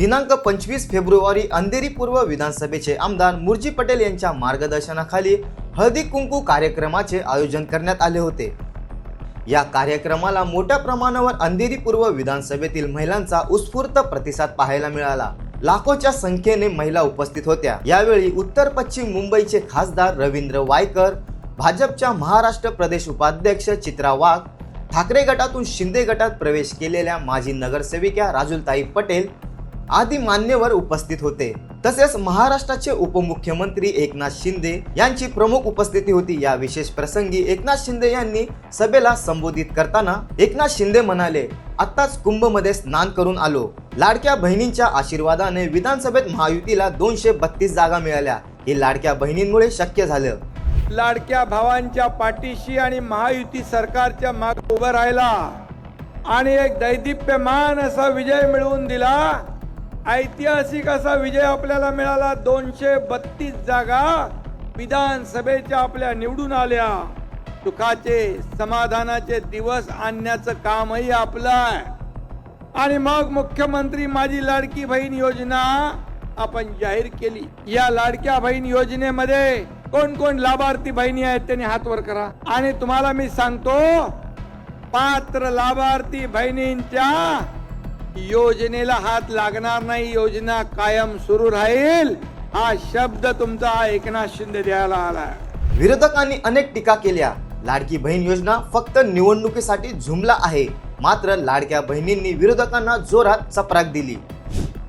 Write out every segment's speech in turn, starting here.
दिनांक पंचवीस फेब्रुवारी अंधेरी पूर्व विधानसभेचे आमदार मुरजी पटेल यांच्या मार्गदर्शनाखाली हळदी कुंकू कार्यक्रमाचे आयोजन करण्यात आले होते. या कार्यक्रमाला मोठ्या प्रमाणावर अंधेरी पूर्व विधानसभेतील महिलांचा उत्स्फूर्त प्रतिसाद पाहायला मिळाला. लाखोच्या संख्येने महिला उपस्थित होत्या. यावेळी उत्तर पश्चिम मुंबईचे खासदार रवींद्र वायकर भाजपच्या महाराष्ट्र प्रदेश उपाध्यक्ष चित्रा वाघ ठाकरे गटातून शिंदे गटात प्रवेश केलेल्या माजी नगरसेविका राजुलताई पटेल आदी मान्यवर उपस्थित होते. तसेच महाराष्ट्राचे उपमुख्यमंत्री एकनाथ शिंदे यांची प्रमुख उपस्थिती होती. या विशेष प्रसंगी एकनाथ शिंदे यांनी सभेला संबोधित करताना एकनाथ शिंदे म्हणाले आत्ताच कुंभमध्ये स्नान करून आलो. लाडक्या बहिणींच्या आशीर्वादाने विधानसभेत महायुतीला दोनशे बत्तीस जागा मिळाल्या. हे लाडक्या बहिणींमुळे शक्य झालं. लाडक्या भावांच्या पाठीशी आणि महायुती सरकारच्या माग उभं राहिला. आणि एक दैदिप्यमान असा विजय मिळवून दिला ऐतिहासिक असा विजय आपल्याला मिळाला. दोनशे बत्तीस जागा विधानसभेच्या आपल्या निवडून आल्या. सुखाचे समाधानाचे दिवस आणण्याचं कामही आपलं आहे. आणि मग मुख्यमंत्री माझी लाडकी बहीण योजना आपण जाहीर केली. या लाडक्या बहीण योजनेमध्ये कोण कोण लाभार्थी बहिणी आहेत त्यांनी हात वर करा. आणि तुम्हाला मी सांगतो पात्र लाभार्थी बहिणींच्या योजनेला हात लागणार नाही योजना कायम सुरू राहील. हा शब्द तुमचा एकनाथ शिंदे द्यायला आला. विरोधकांनी अनेक टीका केल्या. लाडकी बहीण योजना फक्त निवडणुकीसाठी झुमला आहे. मात्र लाडक्या बहिणींनी विरोधकांना जोरात चपराक दिली.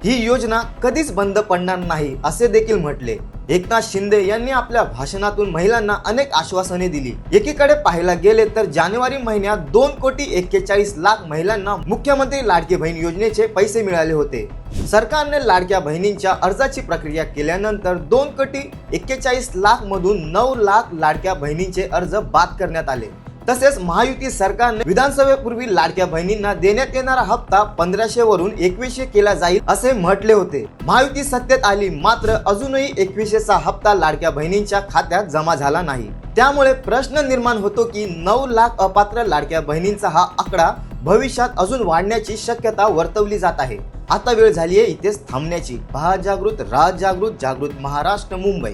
ही योजना कधीच बंद पडणार नाही असे देखील म्हटले. एकनाथ शिंदे यांनी आपल्या भाषणातून महिलांना अनेक आश्वासने दिली. एकीकडे पाहायला गेले तर जानेवारी महिन्यात दोन कोटी एक्केचाळीस लाख महिलांना मुख्यमंत्री लाडकी बहीण योजनेचे पैसे मिळाले होते. सरकारने लाडक्या बहिणींच्या अर्जाची प्रक्रिया केल्यानंतर दोन कोटी एक्केचाळीस लाख मधून नऊ लाख लाडक्या बहिणींचे अर्ज बाद करण्यात आले. तसेच महायुती सरकारने विधानसभेपूर्वी लाडक्या बहिणींना देण्यात येणारा हप्ता पंधराशे वरून एकवीसशे केला जाईल असे म्हटले होते. महायुती सत्तेत आली मात्र अजूनही एकवीसशेचा हप्ता लाडक्या बहिणींच्या खात्यात जमा झाला नाही. त्यामुळे प्रश्न निर्माण होतो की नऊ लाख अपात्र लाडक्या बहिणींचा हा आकडा भविष्यात अजून वाढण्याची शक्यता वर्तवली जात आहे. आता वेळ झाली आहे इथेच थांबण्याची. पहा जागृत राज जागृत जागृत महाराष्ट्र मुंबई.